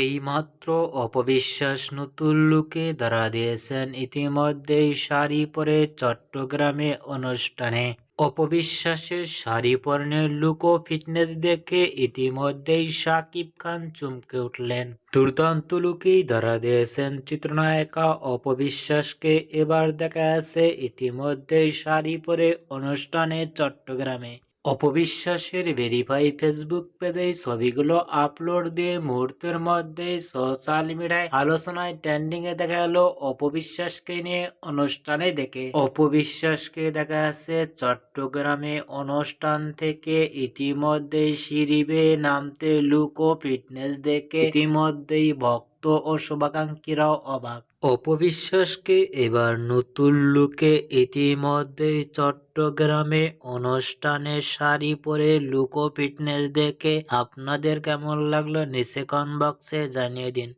এইমাত্র অপবিশ্বাস নতুন লুকে ধরা দিয়েছেন ইতিমধ্যেই শাড়ি পরে চট্টগ্রামে অনুষ্ঠানে। অপবিশ্বাসের শাড়ি পরনের লুক ফিটনেস দেখে ইতিমধ্যেই শাকিব খান চমকে উঠলেন। দুর্দান্ত লুকেই ধরা দিয়েছেন চিত্রনায়িকা অপবিশ্বাসকে। এবার দেখা যাচ্ছে ইতিমধ্যেই শাড়ি পরে অনুষ্ঠানে চট্টগ্রামে। অপবিশ্বাসের ভেরিফাই ফেসবুক পেজে ছবিগুলো আপলোড দিয়ে মুহূর্তের মধ্যে সোশ্যাল মিডিয়ায় আলোচনায় ট্রেন্ডিং এ দেখা গেল অপবিশ্বাসকে নিয়ে অনুষ্ঠানে দেখে। অপবিশ্বাসকে দেখা যাচ্ছে চট্টগ্রামে অনুষ্ঠান থেকে ইতিমধ্যেই সিঁড়ি নামতে লুক ফিটনেস দেখে। ইতিমধ্যেই ভক্ত ও শুভাকাঙ্ক্ষীরাও অবাক। অপবিশ্বাসকে এবার নতুন লুকে ইতিমধ্যেই চট্টগ্রামে অনুষ্ঠানে শাড়ি পরে লুকো ফিটনেস দেখে আপনাদের কেমন লাগল নিচে কনবক্সে বক্সে জানিয়ে দিন।